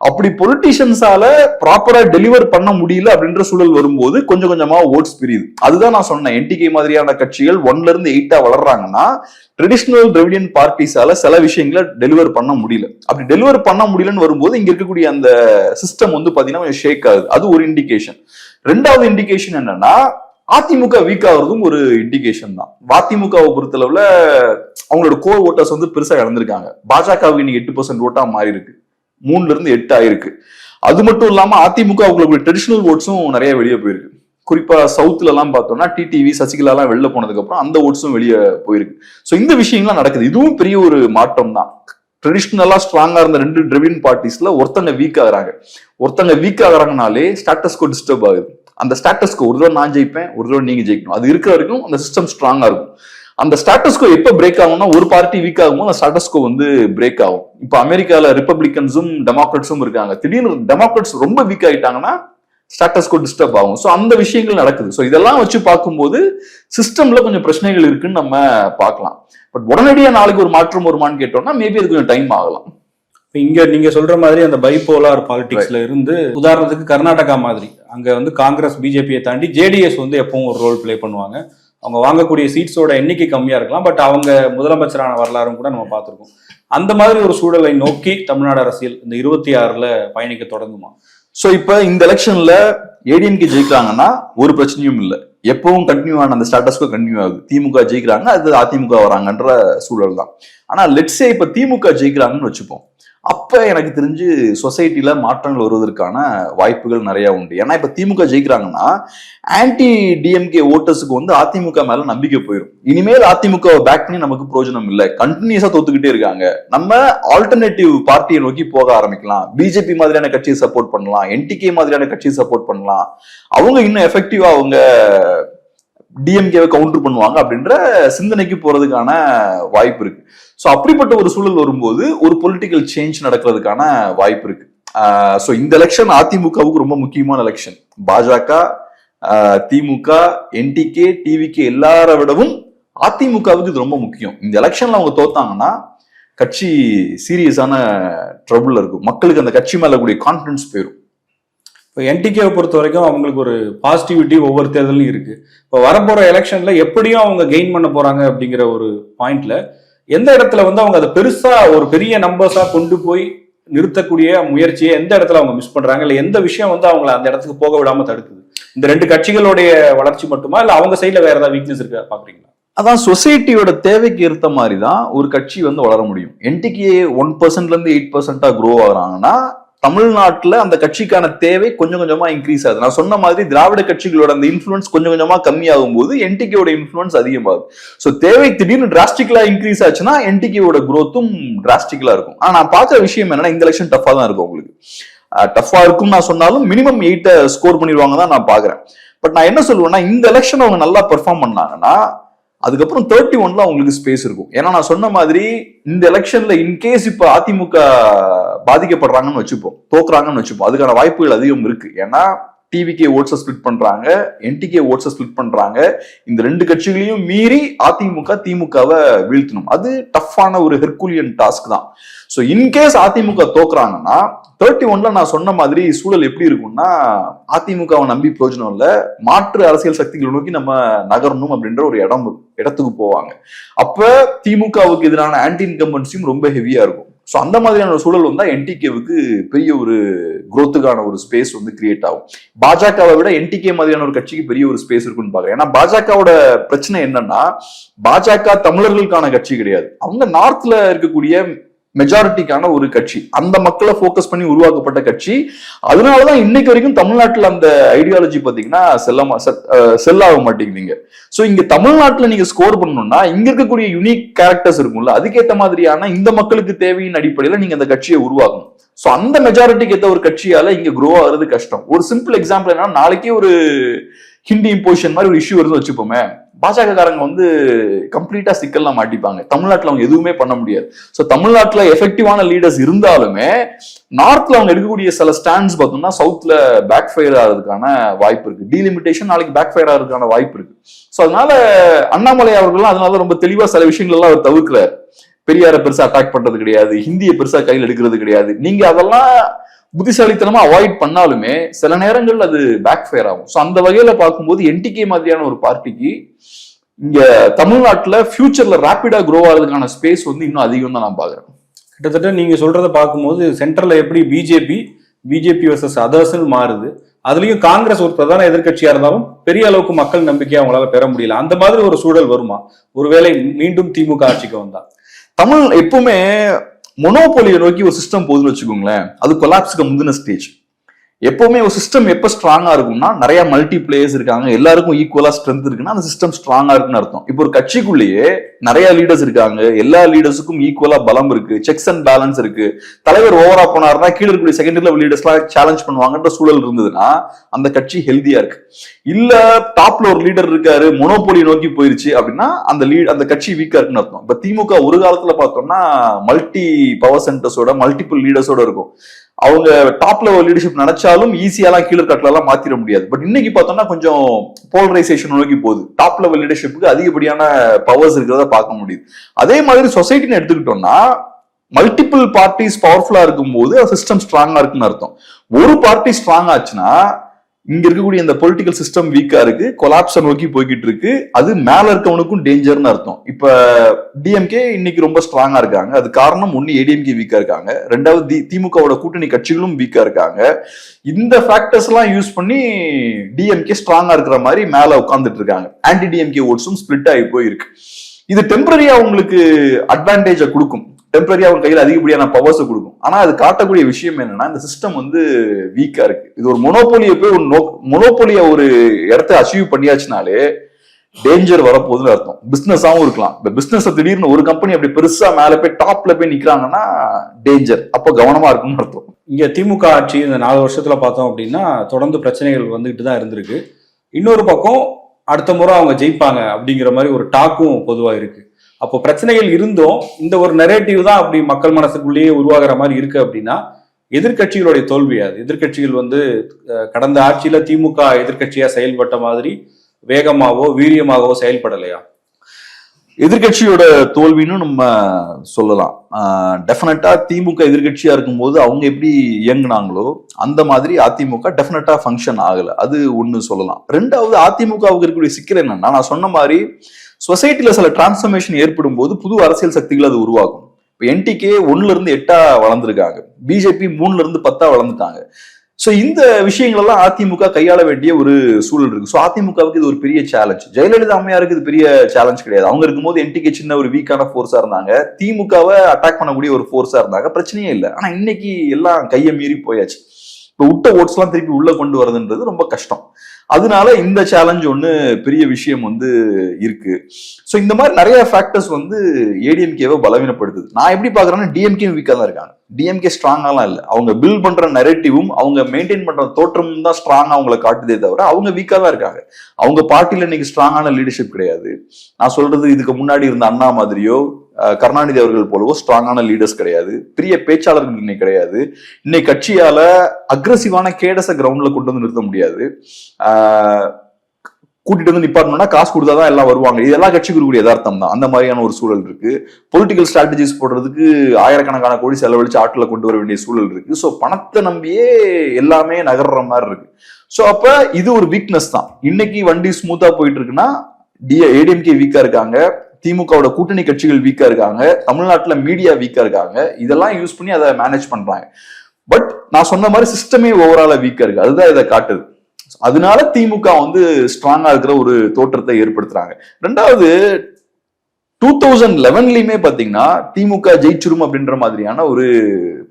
அப்படி பொலிட்டிஷியன்ஸால ப்ராப்பரா டெலிவர் பண்ண முடியல அப்படின்ற சூழல் வரும்போது கொஞ்சம் கொஞ்சமா ஓட்ஸ் பிரியுது. அதுதான் நான் சொன்னேன். என்டிகே மாதிரியான கட்சிகள் ஒன்ல இருந்து எயிட்டா வளர்றாங்கன்னா ட்ரெடிஷ்னல் திராவிடியன் பார்ட்டிஸால சில விஷயங்களை டெலிவர் பண்ண முடியல. அப்படி டெலிவர் பண்ண முடியலன்னு வரும்போது இங்க இருக்கக்கூடிய அந்த சிஸ்டம் வந்து பாத்தீங்கன்னா ஷேக் ஆகுது. அது ஒரு இண்டிகேஷன் ரெண்டாவது இண்டிகேஷன் என்னன்னா அதிமுக வீக் ஆகுறதும் ஒரு இண்டிகேஷன் தான். அதிமுகவை பொறுத்தளவுல அவங்களோட கோர் ஓட்டர்ஸ் வந்து பெருசா இழந்திருக்காங்க. பாஜகவுக்கு இன்னைக்கு எட்டு பர்சன்ட் ஓட்டா மாறி இருக்கு மூணுல இருந்து எட்டு ஆயிருக்கு. அது மட்டும் இல்லாம அதிமுக அவங்களுக்கு ட்ரெடிஷனல் ஓட்ஸும் நிறைய வெளியே போயிருக்கு. குறிப்பா சவுத்துல எல்லாம் பார்த்தோம்னா டிடிவி சசிகலா எல்லாம் வெளில போனதுக்கு அப்புறம் அந்த ஓட்ஸும் வெளியே போயிருக்கு. சோ இந்த விஷயங்கள்லாம் நடக்குது. இதுவும் பெரிய ஒரு மாற்றம் தான். ட்ரெடிஷ்னலா ஸ்ட்ராங்கா இருந்த ரெண்டு டிரெவின் பார்ட்டிஸ்ல ஒருத்தங்க வீக் ஆகுறாங்க. ஒருத்தங்க வீக் ஆகுறாங்கனாலே ஸ்டாட்டஸ்கோ டிஸ்டர்ப் ஆகுது. அந்த ஸ்டாட்டஸ்கோ ஒரு தடவை நான் ஜெயிப்பேன் ஒரு தடவை நீங்க ஜெயிக்கணும். அது இருக்கிற வரைக்கும் அந்த சிஸ்டம் ஸ்ட்ராங்கா இருக்கும். அந்த ஸ்டாட்டஸ்கோ எப்ப பிரேக் ஆகும்னா ஒரு பார்ட்டி வீக் ஆகும்போது அந்த ஸ்டாட்டஸ்கோ வந்து பிரேக் ஆகும். இப்போ அமெரிக்கால ரிப்பப்ளிகன்ஸும் டெமோக்ராட்ஸும் இருக்காங்க. திடீர்னு டெமோக்ராட்ஸ் ரொம்ப வீக் ஆயிட்டாங்கன்னா ஸ்டாட்டஸ்கோ டிஸ்டர்ப் ஆகும். ஸோ அந்த விஷயங்கள் நடக்குது. ஸோ இதெல்லாம் வச்சு பார்க்கும்போது சிஸ்டம்ல கொஞ்சம் பிரச்சனைகள் இருக்குன்னு நம்ம பார்க்கலாம். பட் உடனடியா நாளைக்கு ஒரு மாற்றம் வருமான்னு கேட்டோம்னா மேபி அது கொஞ்சம் டைம் ஆகலாம். இங்க நீங்க சொல்ற மாதிரி அந்த பைபோலார் பாலிடிக்ஸ்ல இருந்து உதாரணத்துக்கு கர்நாடகா மாதிரி. அங்க வந்து காங்கிரஸ் பிஜேபியை தாண்டி ஜேடிஎஸ் வந்து எப்பவும் ஒரு ரோல் ப்ளே பண்ணுவாங்க. அவங்க வாங்கக்கூடிய சீட்ஸோட எண்ணிக்கை கம்மியாக இருக்கலாம் பட் அவங்க முதலமைச்சரான வரலாறும் கூட நம்ம பார்த்துருக்கோம். அந்த மாதிரி ஒரு சூழலை நோக்கி தமிழ்நாடு அரசியல் இந்த இருபத்தி ஆறில் பயணிக்க தொடங்குமா? ஸோ இப்போ இந்த எலெக்ஷனில் ஏடிஎம்கே ஜெயிக்கிறாங்கன்னா ஒரு பிரச்சனையும் இல்லை. எப்பவும் கண்டினியூ ஆன அந்த ஸ்டாட்டஸ்க்கு கண்டினியூ ஆகுது. திமுக ஜெயிக்கிறாங்க அது அதிமுக வராங்கன்ற சூழல் தான் ஆனால் லெட்ஸே இப்போ திமுக ஜெயிக்கிறாங்கன்னு வச்சுப்போம். அப்போ எனக்கு தெரிஞ்சு சொசைட்டியில் மாற்றங்கள் வருவதற்கான வாய்ப்புகள் நிறையா உண்டு. ஏன்னா இப்போ திமுக ஜெயிக்கிறாங்கன்னா ஆன்டி டிஎம்கே ஓட்டர்ஸுக்கு வந்து அதிமுக மேலே நம்பிக்கை போயிடும் இனிமேல் அதிமுக பேக் பண்ணி நமக்கு பிரயோஜனம் இல்லை. கண்டினியூஸாக தோத்துக்கிட்டே இருக்காங்க. நம்ம ஆல்டர்னேட்டிவ் பார்ட்டியை நோக்கி போக ஆரம்பிக்கலாம். பிஜேபி மாதிரியான கட்சியை சப்போர்ட் பண்ணலாம். என்டிகே மாதிரியான கட்சியை சப்போர்ட் பண்ணலாம். அவங்க இன்னும் எஃபெக்டிவாக அவங்க டிஎம்கேவை கவுண்டர் பண்ணுவாங்க அப்படின்ற சிந்தனைக்கு போறதுக்கான வாய்ப்பு இருக்கு. ஸோ அப்படிப்பட்ட ஒரு சூழல் வரும்போது ஒரு பொலிட்டிக்கல் சேஞ்ச் நடக்கிறதுக்கான வாய்ப்பு இருக்கு. ஸோ இந்த எலெக்ஷன் அதிமுகவுக்கு ரொம்ப முக்கியமான எலெக்ஷன் பாஜக திமுக என்டிகே டிவிகே எல்லார விடவும் அதிமுகவுக்கு இது ரொம்ப முக்கியம். இந்த எலெக்ஷன்ல அவங்க தோத்தாங்கன்னா கட்சி சீரியஸான ட்ரபுள் இருக்கும். மக்களுக்கு அந்த கட்சி மேல கூடிய கான்பிடன்ஸ் போயிடும் இப்போ என்டிகேவை பொறுத்த வரைக்கும் அவங்களுக்கு ஒரு பாசிட்டிவிட்டி ஒவ்வொரு தேர்தலும் இருக்கு. இப்போ வரப்போகிற எலெக்ஷன்ல எப்படியும் அவங்க கெயின் பண்ண போறாங்க அப்படிங்கிற ஒரு பாயிண்ட்ல எந்த இடத்துல வந்து அவங்க அதை பெருசா ஒரு பெரிய நம்பர்ஸா கொண்டு போய் நிறுத்தக்கூடிய முயற்சியை எந்த இடத்துல அவங்க மிஸ் பண்றாங்க? இல்லை எந்த விஷயம் வந்து அவங்கள அந்த இடத்துக்கு போக விடாம தடுக்குது? இந்த ரெண்டு கட்சிகளுடைய வளர்ச்சி மட்டுமா? இல்லை அவங்க சைட்ல வேற ஏதாவது வீக்னஸ் இருக்கா பாக்குறீங்களா? அதான் சொசைட்டியோட தேவைக்கு ஏற்ற மாதிரி தான் ஒரு கட்சி வந்து வளர முடியும். என்டிகே ஒன் பர்சன்ட்லேருந்து எயிட் பர்சன்ட்டாக க்ரோ ஆகிறாங்கன்னா தமிழ்நாட்டில் அந்த கட்சிக்கான தேவை கொஞ்சம் கொஞ்சமா இன்க்ரீஸ் ஆகுது. நான் சொன்ன மாதிரி திராவிட கட்சிகளோட அந்த இன்ஃபுளுன்ஸ் கொஞ்சம் கொஞ்சமா கம்மியாகும் போது என்டிகேவோட இன்ஃபுளுன்ஸ் அதிகமாகுது. ஸோ தேவை திடீர்னு டிராஸ்டிக்கலா இன்க்ரீஸ் ஆச்சுன்னா என்டிகேவோட growth-உம் டிராஸ்டிக்கலா இருக்கும். ஆனா நான் பார்க்குற விஷயம் என்னன்னா இந்த எலெக்ஷன் டஃபா தான் இருக்கும் உங்களுக்கு. டஃபா இருக்கும் நான் சொன்னாலும் மினிமம் எயிட்டை ஸ்கோர் பண்ணிடுவாங்க தான் நான் பாக்குறேன் பட் நான் என்ன சொல்லுவேன்னா இந்த எலெக்ஷன் அவங்க நல்லா பெர்ஃபார்ம் பண்ணாங்கன்னா அதுக்கப்புறம் தேர்ட்டி ஒன்ல அவங்களுக்கு ஸ்பேஸ் இருக்கும். ஏன்னா நான் சொன்ன மாதிரி இந்த எலெக்ஷன்ல இன்கேஸ் இப்ப அதிமுக பாதிக்கப்படுறாங்கன்னு வச்சுப்போம் தோக்குறாங்கன்னு வச்சுப்போம் அதுக்கான வாய்ப்புகள் அதிகம் இருக்கு. ஏன்னா டிவிகே ஓட்ஸை ஸ்பிளிட் பண்றாங்க என்டிகே ஓட்ஸை ஸ்பிளிட் பண்றாங்க. இந்த ரெண்டு கட்சிகளையும் மீறி அதிமுக திமுகவை வீழ்த்தணும். அது டஃப்பான ஒரு ஹெர்குலியன் டாஸ்க் தான். ஸோ இன்கேஸ் அதிமுக தோக்குறாங்கன்னா தேர்ட்டி ஒன்ல நான் சொன்ன மாதிரி சூழல் எப்படி இருக்கும்னா அதிமுகவை நம்பி பிரயோஜனம் இல்லை. மாற்று அரசியல் சக்திகளை நோக்கி நம்ம நகரணும் அப்படின்ற ஒரு இடம் இடத்துக்கு போவாங்க. அப்ப திமுகவுக்கு எதிரான ஆன்டி இன்கம்பன்சியும் ரொம்ப ஹெவியா இருக்கும். ஸோ அந்த மாதிரியான ஒரு சூழல் வந்தால் என்டிகேவுக்கு பெரிய ஒரு குரோத்துக்கான ஒரு ஸ்பேஸ் வந்து கிரியேட் ஆகும். பாஜகவை விட என்டிகே மாதிரியான ஒரு கட்சிக்கு பெரிய ஒரு ஸ்பேஸ் இருக்குன்னு பாக்குறேன் ஏன்னா பாஜகவோட பிரச்சனை என்னன்னா பாஜக தமிழர்களுக்கான கட்சி கிடையாது. அவங்க நார்த்ல இருக்கக்கூடிய மெஜாரிட்டிக்கான ஒரு கட்சி. அந்த மக்களை ஃபோக்கஸ் பண்ணி உருவாக்கப்பட்ட கட்சி. அதனாலதான் இன்னைக்கு வரைக்கும் தமிழ்நாட்டில் அந்த ஐடியாலஜி பாத்தீங்கன்னா செல்லமா செல் ஆக மாட்டேங்குதுங்க. ஸோ இங்க தமிழ்நாட்டில் நீங்க ஸ்கோர் பண்ணணும்னா இங்க இருக்கக்கூடிய யூனிக் கேரக்டர்ஸ் இருக்கும்ல அதுக்கேத்த மாதிரியான இந்த மக்களுக்கு தேவையின் அடிப்படையில நீங்க அந்த கட்சியை உருவாகணும் ஸோ அந்த மெஜாரிட்டிக்கு ஏற்ற ஒரு கட்சியால இங்க குரோ ஆகுறது கஷ்டம். ஒரு சிம்பிள் எக்ஸாம்பிள் என்னன்னா நாளைக்கே ஒரு ஹிந்தி இம்போசிஷன் மாதிரி ஒரு இஷ்யூ வருதுன்னு வச்சுப்போமே. பாஜக காரங்க வந்து கம்ப்ளீட்டா சிக்கல்லாம் மாட்டிப்பாங்க. தமிழ்நாட்டில் அவங்க எதுவுமே பண்ண முடியாது. ஸோ தமிழ்நாட்டில் எஃபெக்டிவான லீடர்ஸ் இருந்தாலுமே நார்த்ல அவங்க எடுக்கக்கூடிய சில ஸ்டாண்ட்ஸ் பார்த்தோம்னா சவுத்ல பேக் ஃபயர் ஆகிறதுக்கான வாய்ப்பு இருக்கு. டீலிமிட்டேஷன் நாளைக்கு பேக் ஃபயர் ஆகிறதுக்கான வாய்ப்பு இருக்கு. ஸோ அதனால அண்ணாமலை அவர்கள் அதனால ரொம்ப தெளிவா சில விஷயங்கள் எல்லாம் அவர் தவிர்க்கிறார் பெரியார பெருசா அட்டாக் பண்றது கிடையாது. ஹிந்தியை பெருசா கையில் எடுக்கிறது கிடையாது. நீங்க அதெல்லாம் புத்திசாலித்தனமா அவாய்ட் பண்ணாலுமே சில நேரங்கள்ல அது பேக் ஃபயர் ஆகும். சோ அந்த வகையில பார்க்கும்போது என்டிகே மாதிரியான ஒரு பார்ட்டிக்கு இங்க தமிழ்நாட்டுல ஃபியூச்சர்ல ரேபிடா க்ரோ ஆகிறதுக்கான ஸ்பேஸ் வந்து இன்னும் அதிகம் தான் நான் பாக்குறேன் கிட்டத்தட்ட நீங்க சொல்றத பார்க்கும்போது சென்ட்ரல்ல எப்படி பிஜேபி பிஜேபி வர்சஸ் அதர்ஸ்னு மாறுது. அதுலயும் காங்கிரஸ் ஒரு பிரதான எதிர்க்கட்சியா இருந்தாலும் பெரிய அளவுக்கு மக்கள் நம்பிக்கையை அவங்களால பெற முடியல. அந்த மாதிரி ஒரு சூழல் வருமா? ஒருவேளை மீண்டும் திமுக ஆட்சிக்கு வந்தா. தமிழ் எப்பவுமே மொனோபோலியை நோக்கி ஒரு சிஸ்டம் போகுதுன்னு வச்சுக்கோங்களேன் அது கொலாப்ஸுக்கு முந்தின ஸ்டேஜ் எப்பவுமே ஒரு சிஸ்டம் எப்போ ஸ்ட்ராங்கா இருக்கும்னா நிறைய மல்டி பிளேயர்ஸ் இருக்காங்க எல்லாருக்கும் ஈக்குவலா ஸ்ட்ரென்த் இருக்குன்னா அந்த சிஸ்டம் ஸ்ட்ராங்கா இருக்குன்னு அர்த்தம். இப்போ ஒரு கட்சிக்குள்ளேயே நிறைய லீடர்ஸ் இருக்காங்க எல்லா லீடர்ஸுக்கும் ஈக்குவலா பலம் இருக்கு செக்ஸ் அண்ட் பேலன்ஸ் இருக்கு. தலைவர் ஓவரா போனார்னா கீழே இருக்கக்கூடிய செகண்ட் லெவல் லீடர்ஸ்லாம் சேலஞ்ச் பண்ணுவாங்கன்ற சூழல் இருந்ததுன்னா அந்த கட்சி ஹெல்தியா இருக்கு. இல்ல டாப்ல ஒரு லீடர் இருக்காரு மொனோபோலி நோக்கி போயிருச்சு அப்படின்னா அந்த லீட் அந்த கட்சி வீக்கா இருக்குன்னு அர்த்தம். இப்ப திமுக ஒரு காலத்துல பார்த்தோம்னா மல்டி பவர் சென்டர்ஸோட மல்டிபிள் லீடர்ஸோட இருக்கும். அவங்க டாப் லெவல் லீடர்ஷிப் நினைச்சாலும் ஈஸியாலாம் கீழே கட்டலாம் மாத்திர முடியாது. பட் இன்னைக்கு பார்த்தோம்னா கொஞ்சம் போலரைசேஷன் நோக்கி போகுது. டாப் லெவல் லீடர்ஷிப்புக்கு அதிகப்படியான பவர்ஸ் இருக்கிறத பார்க்க முடியுது. அதே மாதிரி சொசைட்டின்னு எடுத்துக்கிட்டோம்னா மல்டிபிள் பார்ட்டிஸ் பவர்ஃபுல்லா இருக்கும்போது சிஸ்டம் ஸ்ட்ராங்கா இருக்குன்னு அர்த்தம். ஒரு பார்ட்டி ஸ்ட்ராங் ஆச்சுன்னா இங்க இருக்கக்கூடிய இந்த பொலிட்டிக்கல் சிஸ்டம் வீக்கா இருக்கு கொலாப்ஸ நோக்கி போய்கிட்டு இருக்கு. அது மேல இருக்கவனுக்கும் டேஞ்சர்னு அர்த்தம். இப்ப டிஎம்கே இன்னைக்கு ரொம்ப ஸ்ட்ராங்கா இருக்காங்க. அது காரணம் ஒன்னு ஏடிஎம்கே வீக்கா இருக்காங்க. ரெண்டாவது தி திமுகவோட கூட்டணி கட்சிகளும் வீக்கா இருக்காங்க. இந்த ஃபேக்டர்ஸ் எல்லாம் யூஸ் பண்ணி டிஎம்கே ஸ்ட்ராங்கா இருக்கிற மாதிரி மேல உட்கார்ந்துட்டு இருக்காங்க. ஆன்டி டிஎம்கே ஓட்ஸும் ஸ்பிளிட் ஆகி போயிருக்கு. இது டெம்பரரியா உங்களுக்கு அட்வான்டேஜை கொடுக்கும். டெம்பரரியா அவங்க கையில் அதிகப்படியான பவர்ஸை கொடுக்கும். ஆனா அது காட்டக்கூடிய விஷயம் என்னன்னா இந்த சிஸ்டம் வந்து வீக்கா இருக்கு. இது ஒரு மொனோபோலியை போய் ஒரு மொனோபோலிய ஒரு இடத்த அச்சீவ் பண்ணியாச்சுனாலே டேஞ்சர் வரப்போகுதுன்னு அர்த்தம். பிசினஸாவும் இருக்கலாம். இப்போ பிசினஸ் திடீர்னு ஒரு கம்பெனி அப்படி பெருசா மேல போய் டாப்ல போய் நிக்கிறாங்கன்னா டேஞ்சர் அப்போ கவனமா இருக்கும்னு அர்த்தம். இங்க திமுக ஆட்சி இந்த நாலு வருஷத்துல பார்த்தோம் அப்படின்னா தொடர்ந்து பிரச்சனைகள் வந்துகிட்டு தான் இருந்திருக்கு. இன்னொரு பக்கம் அடுத்த முறை அவங்க ஜெயிப்பாங்க அப்படிங்கிற மாதிரி ஒரு டாக்கும் பொதுவாக இருக்குது அப்போ பிரச்சனைகள் இருந்தும். இந்த ஒரு நெரேட்டிவ் தான் அப்படி மக்கள் மனசுக்குள்ளேயே உருவாகிற மாதிரி இருக்கு அப்படின்னா எதிர்க்கட்சிகளுடைய தோல்வி அது. எதிர்க்கட்சிகள் வந்து கடந்த ஆட்சியில திமுக எதிர்க்கட்சியா செயல்பட்ட மாதிரி வேகமாகவோ வீரியமாகவோ செயல்படலையா? எதிர்கட்சியோட தோல்வின்னு நம்ம சொல்லலாம். டெஃபினட்டா திமுக எதிர்கட்சியா இருக்கும்போது அவங்க எப்படி இயங்குனாங்களோ அந்த மாதிரி அதிமுக டெஃபினட்டா ஃபங்க்ஷன் ஆகல. அது ஒண்ணு சொல்லலாம். ரெண்டாவது அதிமுகவுக்கு இருக்கக்கூடிய சிக்கல் என்னன்னா நான் சொன்ன மாதிரி சொசைட்டில சில டிரான்ஸ்ஃபர்மேஷன் ஏற்படும் போது புது அரசியல் சக்திகள் அது உருவாகும். இப்போ என்டிகே ஒன்னுல இருந்து எட்டா வளர்ந்துருக்காங்க. பிஜேபி மூணுல இருந்து பத்தா வளர்ந்துட்டாங்க. ஸோ இந்த விஷயங்கள் எல்லாம் அதிமுக கையாள வேண்டிய ஒரு சூழல் இருக்கு. ஸோ அதிமுகவுக்கு இது ஒரு பெரிய சேலஞ்ச் ஜெயலலிதா அம்மையாருக்கு இது பெரிய சேலஞ்ச் கிடையாது. அவங்க இருக்கும்போது என்டிகே சின்ன ஒரு வீக்கான ஃபோர்ஸா இருந்தாங்க. திமுகவை அட்டாக் பண்ணக்கூடிய ஒரு ஃபோர்ஸா இருந்தாங்க. பிரச்சனையே இல்லை. ஆனா இன்னைக்கு எல்லாம் கையை மீறி போயாச்சு. இப்போ விட்ட ஓட்ஸ் எல்லாம் திருப்பி உள்ள கொண்டு வரதுன்றது ரொம்ப கஷ்டம். அதனால இந்த சேலஞ்ச் ஒன்று பெரிய விஷயம் வந்து இருக்கு. ஸோ இந்த மாதிரி நிறைய ஃபேக்டர்ஸ் வந்து ஏடிஎம்கேவை பலவீனப்படுத்துது. நான் எப்படி பார்க்குறேன்னா டிஎம்கே வீக்காக தான் இருக்காங்க. டிஎம்கே ஸ்ட்ராங்காலாம் இல்லை. அவங்க பில் பண்ற நெரட்டிவும் அவங்க மெயின்டைன் பண்ற தோற்றமும் தான் ஸ்ட்ராங் அவங்கள காட்டுதே தவிர அவங்க வீக்கா தான் இருக்காங்க. அவங்க பார்ட்டியில் இன்னைக்கு ஸ்ட்ராங்கான லீடர்ஷிப் கிடையாது. நான் சொல்றது இதுக்கு முன்னாடி இருந்த அண்ணா மாதிரியோ கருணாநிதி அவர்கள் போலவோ ஸ்ட்ராங்கான லீடர்ஸ் கிடையாது. பெரிய பேச்சாளர்கள் இன்னைக்கு கிடையாது. இன்னைக்கு கட்சியால அக்ரஸிவான கேடஸை கிரவுண்ட்ல கொண்டு வந்து நிறுத்த முடியாது. கூட்டிட்டு வந்து நிப்பாட்டணும்னா காசு கொடுத்தாதான் எல்லாம் வருவாங்க. இது எல்லா கட்சிக்கு யதார்த்தம் தான். அந்த மாதிரியான ஒரு சூழல் இருக்கு. பொலிட்டிக்கல் ஸ்ட்ராட்டஜிஸ் போடுறதுக்கு ஆயிரக்கணக்கான கோடி செலவழிச்சு ஆட்டில் கொண்டு வர வேண்டிய சூழல் இருக்கு. ஸோ பணத்தை நம்பியே எல்லாமே நகர்ற மாதிரி இருக்கு. ஸோ அப்ப இது ஒரு வீக்னஸ் தான். இன்னைக்கு வண்டி ஸ்மூத்தா போயிட்டு இருக்குன்னா ஏடிஎம்கே வீக்கா இருக்காங்க. திமுகவோட கூட்டணி கட்சிகள் வீக்கா இருக்காங்க தமிழ்நாட்டுல மீடியா வீக்கா இருக்காங்க. இதெல்லாம் யூஸ் பண்ணி அதை மேனேஜ் பண்றாங்க. பட் நான் சொன்ன மாதிரி சிஸ்டமே ஓவரால வீக்கா இருக்கு. அதுதான் இதை காட்டுது. அதனால திமுக வந்து ஸ்ட்ராங்கா இருக்கிற ஒரு தோற்றத்தை ஏற்படுத்துறாங்க. ரெண்டாவது டூ தௌசண்ட் லெவன்லயுமே பாத்தீங்கன்னா திமுக ஜெயிச்சிரும் அப்படின்ற மாதிரியான ஒரு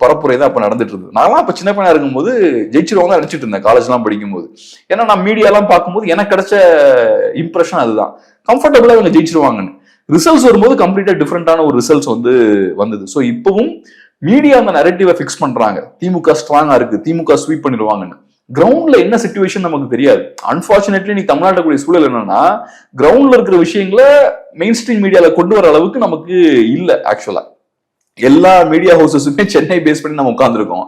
பரப்புரை தான் அப்ப நடந்துட்டு இருந்தது. நான்லாம் அப்ப சின்ன பையனா இருக்கும்போது ஜெயிச்சிருவாங்க நினைச்சிட்டு இருந்தேன் காலேஜ்லாம் படிக்கும்போது. ஏன்னா நான் மீடியாலாம் பார்க்கும்போது எனக்கு கிடைச்ச இம்ப்ரெஷன் அதுதான். கம்ஃபர்டபுளா இவங்க ஜெயிச்சிருவாங்கன்னு. ரிசல்ட்ஸ் வரும்போது கம்ப்ளீட்டா டிஃப்ரெண்டான ஒரு ரிசல்ட்ஸ் வந்து வந்தது. ஸோ இப்பவும் மீடியா அந்த நரேட்டிவை ஃபிக்ஸ் பண்றாங்க. திமுக ஸ்ட்ராங்கா இருக்கு. திமுக ஸ்வீப் பண்ணிடுவாங்கன்னு. கிரவுண்ட்ல என்ன சுச்சுவேஷன் நமக்கு தெரியாது. அன்பார்ச்சுனேட்லி நீ தமிழ்நாட்டுக்குரிய சூழல் என்னன்னா கிரவுண்ட்ல இருக்கிற விஷயங்களை மெயின் ஸ்ட்ரீம் மீடியால கொண்டு வர அளவுக்கு நமக்கு இல்ல ஆக்சுவலா எல்லா மீடியா ஹவுசஸுமே சென்னை பேஸ் பண்ணி நம்ம உட்காந்துருக்கோம்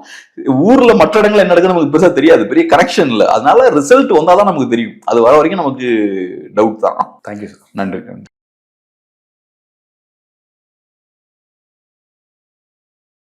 ஊர்ல மற்ற இடங்கள் என்ன நடக்குன்னு நமக்கு பெருசா தெரியாது. பெரிய கனெக்ஷன் இல்ல. அதனால ரிசல்ட் வந்தாதான் நமக்கு தெரியும். அது வர வரைக்கும் நமக்கு டவுட் தான். தேங்க்யூ சார் நன்றி நன்றி.